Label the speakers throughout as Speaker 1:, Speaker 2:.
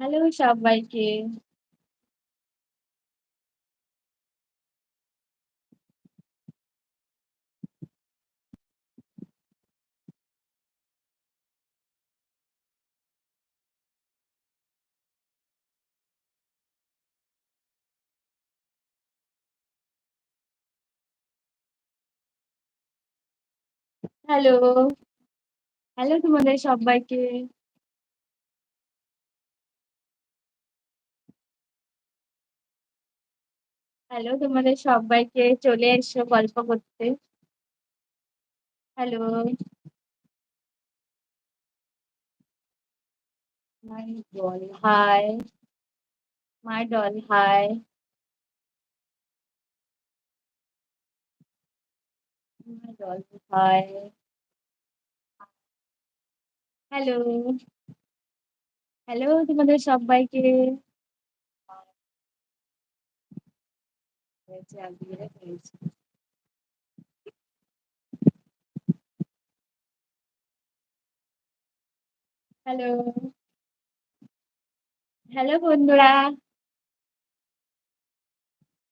Speaker 1: Hello সবাইকে। Hello. Hello তোমাদের সব্বাইকে। হ্যালো তোমাদের সব্বাইকে। চলে এসো গল্প করতে। Hello. My doll hi. My doll hi. My doll hi. Hello. Hello তোমাদের সব্বাইকে। হ্যালো। হ্যালো বন্ধুরা।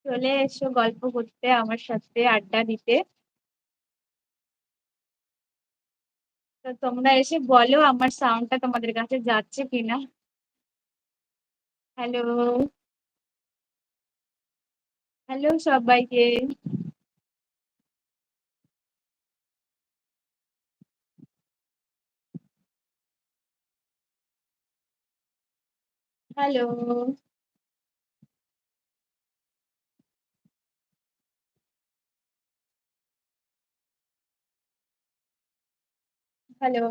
Speaker 1: চলে এসো গল্প করতে আমার সাথে আড্ডা দিতে। তো তোমরা এসে বলো আমার সাউন্ডটা তোমাদের কাছে যাচ্ছে কিনা? হ্যালো। হ্যালো সব্বাইকে। হ্যালো। হ্যালো।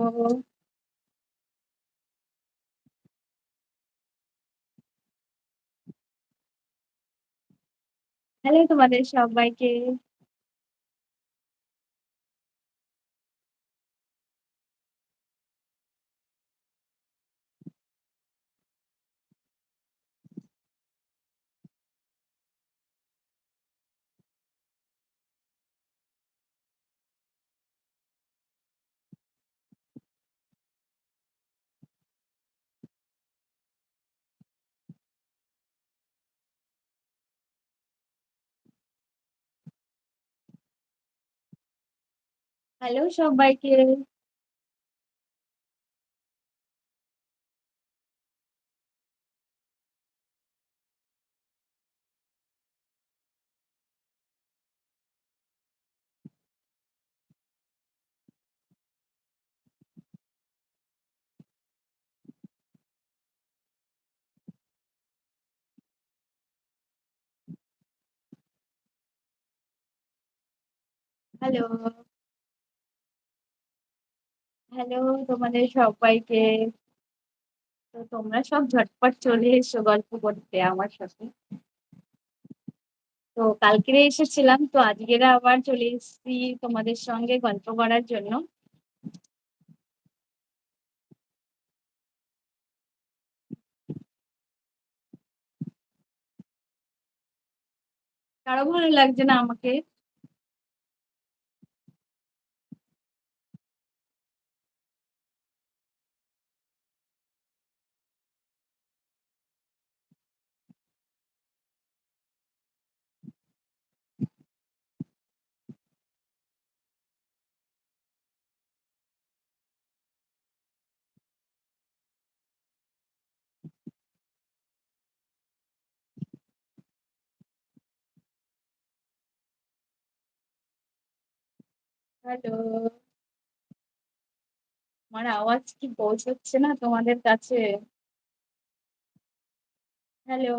Speaker 1: হ্যালো তোমাদের সব্বাইকে। হ্যালো সব্বাইকে। হ্যালো। হ্যালো, তোমাদের সবাইকে তো তোমরা সব ঝটপট চলে এসো গল্প করতে আমার সাথে। তো কালকেরে এসেছিলাম, তো আজকেরে আবার চলে এসেছি তোমাদের সঙ্গে গল্প করার জন্য। কারও ভালো লাগছে না আমাকে? হ্যালো। আমার আওয়াজ কি পৌঁছচ্ছে না তোমাদের কাছে? হ্যালো।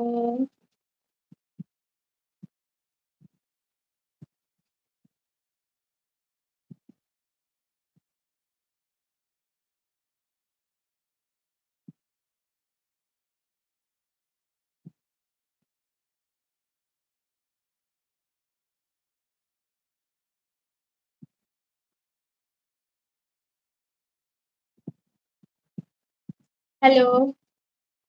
Speaker 1: হ্যালো।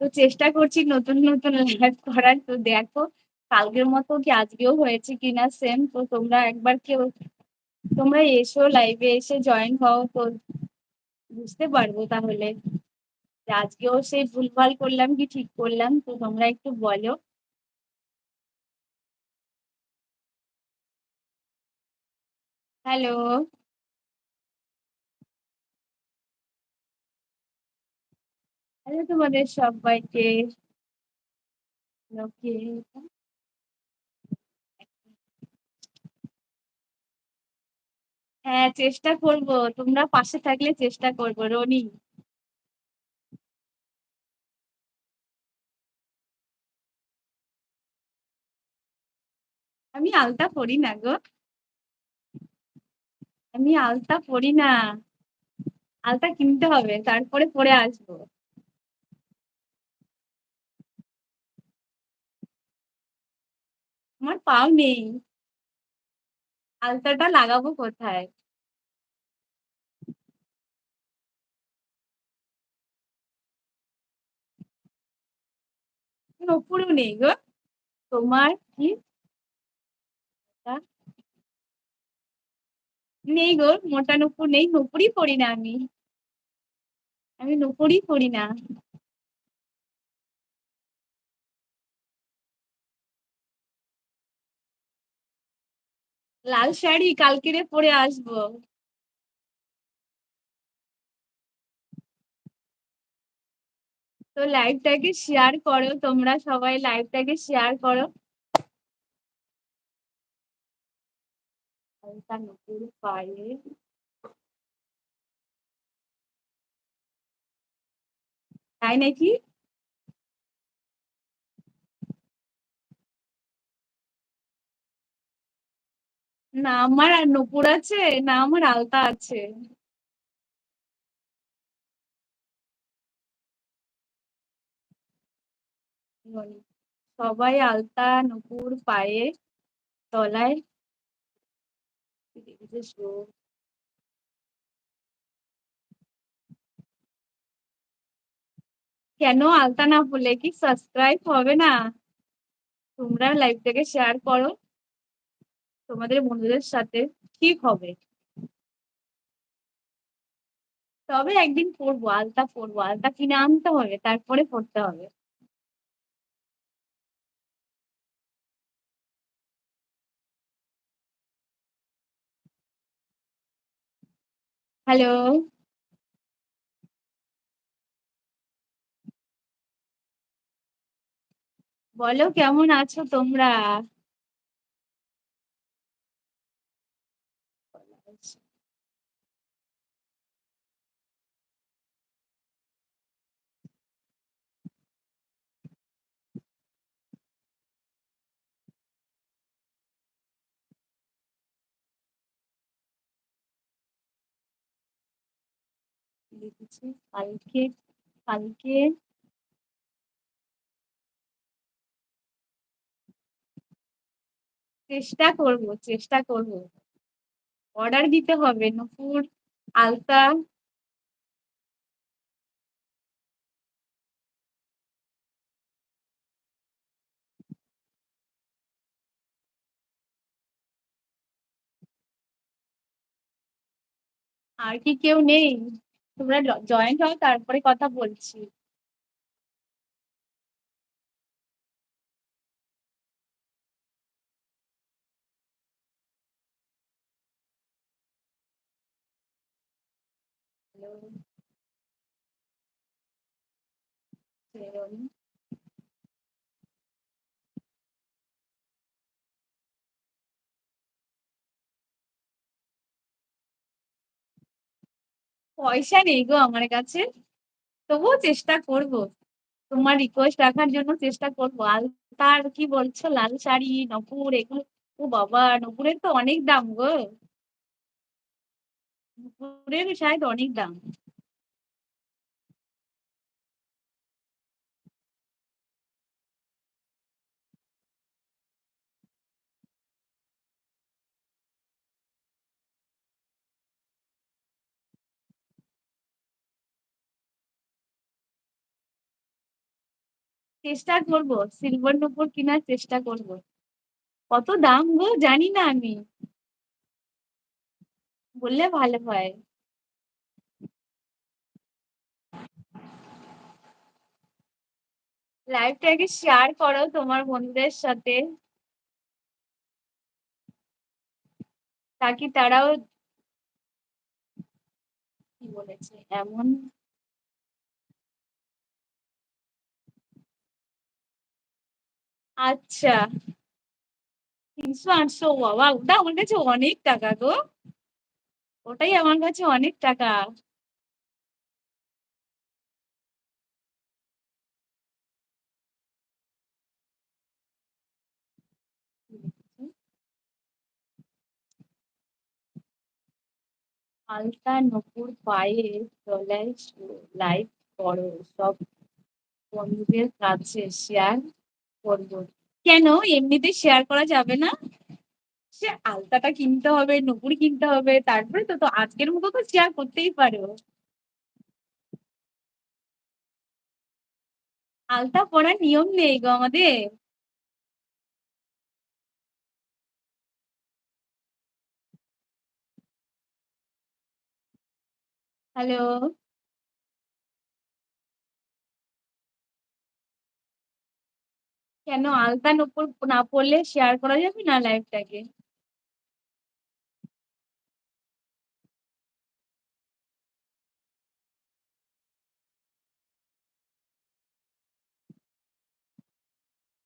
Speaker 1: তো চেষ্টা করছি নতুন, নতুন লাইভ করার। তো দেখো কালকের মতো কি আজকেও হয়েছে কিনা সেম। তো তোমরা একবার কেউ তোমরা এসো লাইভে এসে জয়েন হও তো বুঝতে পারব তাহলে। আজকেও সেই ভুলভাল করলাম কি ঠিক করলাম তো তোমরা একটু বলো হ্যালো হ্যালো তোমাদের সবাইকে হ্যাঁ চেষ্টা করব। তোমরা পাশে থাকলে চেষ্টা করব, রনি। আমি আলতা পড়ি না গো। আমি আলতা পড়ি না। আলতা কিনতে হবে, তারপরে পরে আসব। আমার পাও নেই। আলতাটা লাগাবো কোথায়? নপুরও নেই গো। তোমার কি? নেই গো, মোটা নুপুর নেই। নুপুরই পরি না আমি। আমি নুপুরই পরি না। লাল শাড়ি কালকেরে পরে আসব। তো লাইভটাকে শেয়ার করো, তোমরা সবাই লাইভটাকে শেয়ার করো। তাই নাকি? না, আমার আর নুপুর আছে, না, আমার আলতা আছে। সবাই আলতা, নুপুর, পায়ে, তলায়। কেন আলতা না বলে কি সাবস্ক্রাইব হবে না? তোমরা লাইভটাকে শেয়ার করো। তোমাদের বন্ধুদের সাথে ঠিক হবে। তবে একদিন পরবো আলতা পরবো আলতা কিনে আনতে হবে, তারপরে পড়তে হবে। হ্যালো? বলো, কেমন আছো তোমরা? লিখেছি। কালকে কালকে চেষ্টা করব চেষ্টা করব। অর্ডার দিতে হবে, নুপুর, আলতা। আর কি কেউ নেই? তোমরা জয়েন্ট হও তারপরে কথা বলছি। পয়সা নেই গো আমার কাছে। তবুও চেষ্টা করব। তোমার রিকোয়েস্ট রাখার জন্য চেষ্টা করব। তার কি বলছো? লাল শাড়ি, নপুর, এগুলো ও বাবা, নপুরের তো অনেক দাম গো। নপুরের শায়দ অনেক দাম। চেষ্টা করব সিলভার নপুর কেনার চেষ্টা করব। কত দাম গো, জানি না আমি। বললে ভালো হয়। লাইভটাকে শেয়ার করো তোমার বন্ধুদের সাথে। তাকে তারাও কি বলেছে? এমন আচ্ছা। তিনশো আটশো, বাবা ওটা আমার কাছে অনেক টাকা গো। ওটাই আমার কাছে অনেক টাকা। আলতা নপুর পায়ে তলায় লাইভ করো সব বন্ধুদের কাছে শেয়ার কেন? এমনিতে শেয়ার করা যাবে না। সে আলতাটা কিনতে হবে নুপুর কিনতে হবে, তারপরে তো তো আজকের মতো তো শেয়ার করতেই পারো। আলতা পরার নিয়ম নেই গো আমাদের। হ্যালো? কেন আলতা নুপুর না পড়লে শেয়ার করা যাবে না লাইভটাকে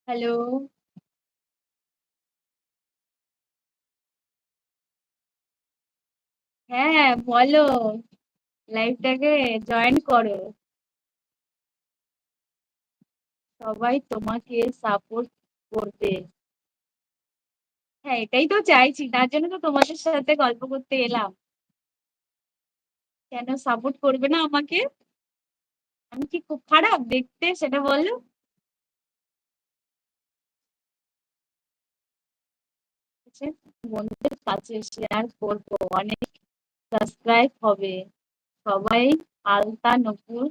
Speaker 1: হ্যালো হ্যাঁ বলো। লাইভটাকে জয়েন করো। সবাই তোমাকে সাপোর্ট করবে। হ্যাঁ এটাই তো চাইছি, তার জন্য তো তোমাদের সাথে গল্প করতে এলাম। কেন সাপোর্ট করবে না আমাকে? আমি কি খুব খারাপ দেখতে, সেটা বলো। বন্ধুদের কাছে শেয়ার করব, অনেক সাবস্ক্রাইব হবে। সবাই আলতা নপুর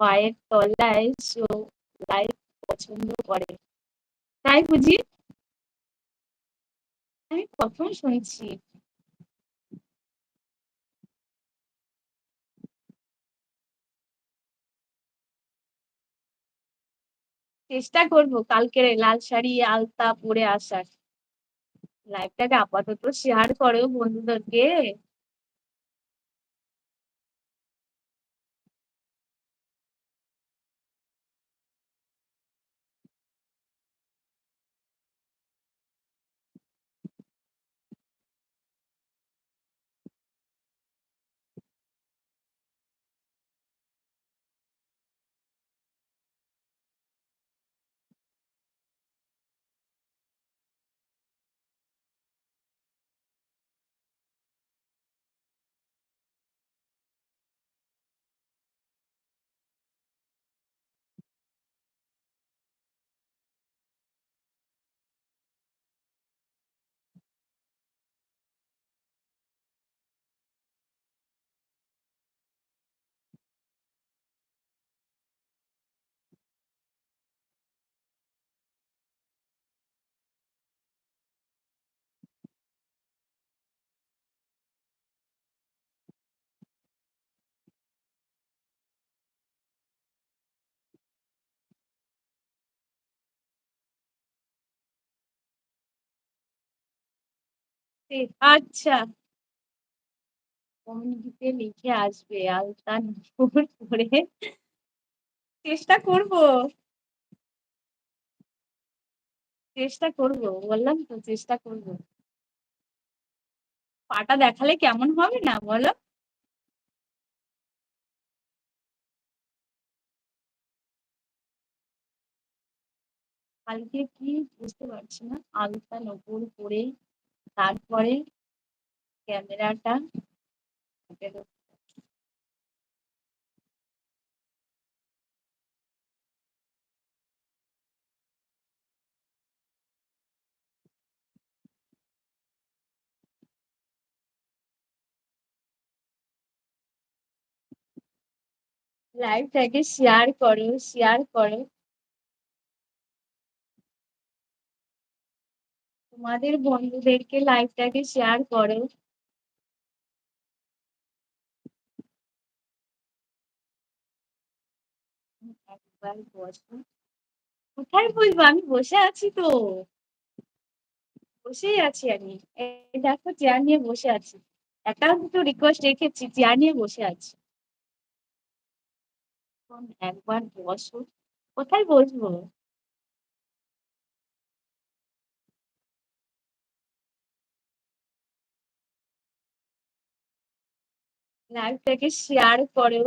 Speaker 1: পায়ের তলায় লাইক পছন্দ করে। তাই বুঝি? আমি প্রথম শুনছি? চেষ্টা করব কালকে লাল শাড়ি, আলতা পরে আসার। লাইভটাকে আপাতত শেয়ার করো বন্ধুদেরকে। আচ্ছা। কমিউনিটিতে লিখে আসবে আলতা নপুর পরে চেষ্টা করব। চেষ্টা করব, বললাম তো চেষ্টা করব। পাটা দেখালে কেমন হবে না, বলো? কালকে কি বুঝতে পারছি না, আলতা নপুর পরে তারপরে ক্যামেরাটা লাইভটাকে শেয়ার করো শেয়ার করো। তোমাদের বন্ধুদেরকে লাইভটাকে শেয়ার করো কোথায় বসবো? আমি বসে আছি তো। বসেই আছি আমি। দেখো চেয়ার নিয়ে বসে আছি। একটা দুটো রিকোয়েস্ট রেখেছি, চেয়ার নিয়ে বসে আছি। একবার বসো। কোথায় বসবো? লাইভটাকে শেয়ার করো।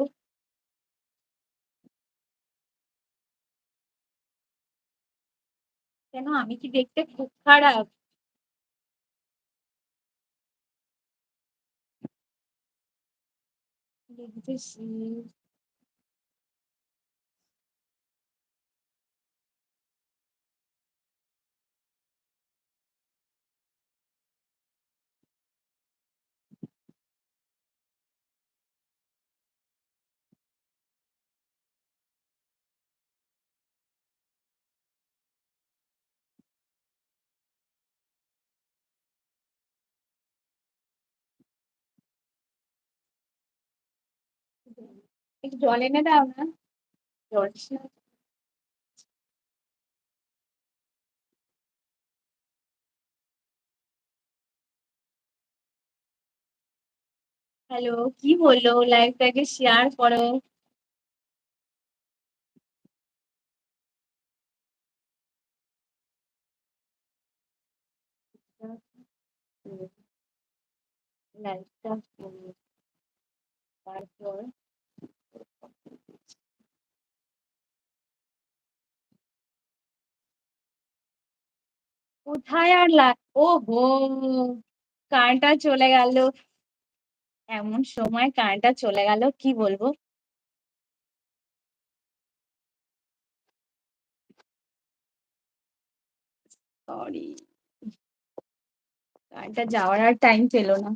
Speaker 1: কেন আমি কি দেখতে খুব খারাপ? লিখতেছি। একটু জল এনে দাও না। জল হ্যালো, কি হলো? লাইভটাকে শেয়ার করো। লাইভটা তারপর কোথায় আর লা ওহো! কারেন্টটা চলে গেল। এমন সময় কারেন্টটা চলে গেল, কি বলব? সরি। কারেন্টটা যাওয়ার আর টাইম পেল না।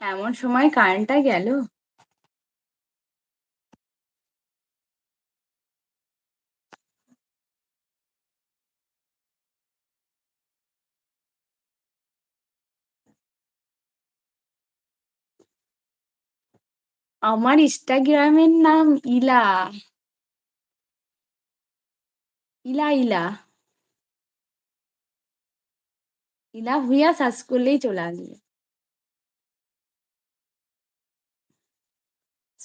Speaker 1: এমন সময় কারেন্টটা গেল। আমার ইনস্টাগ্রামের নাম ইলা। ইলা, ইলা। ইলা ভুঁইয়া সার্চ করলেই চলে আসবে।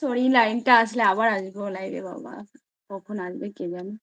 Speaker 1: সরি লাইনটা আসলে আবার আসব লাইভে বাবা। কখন আসবে কে জানে?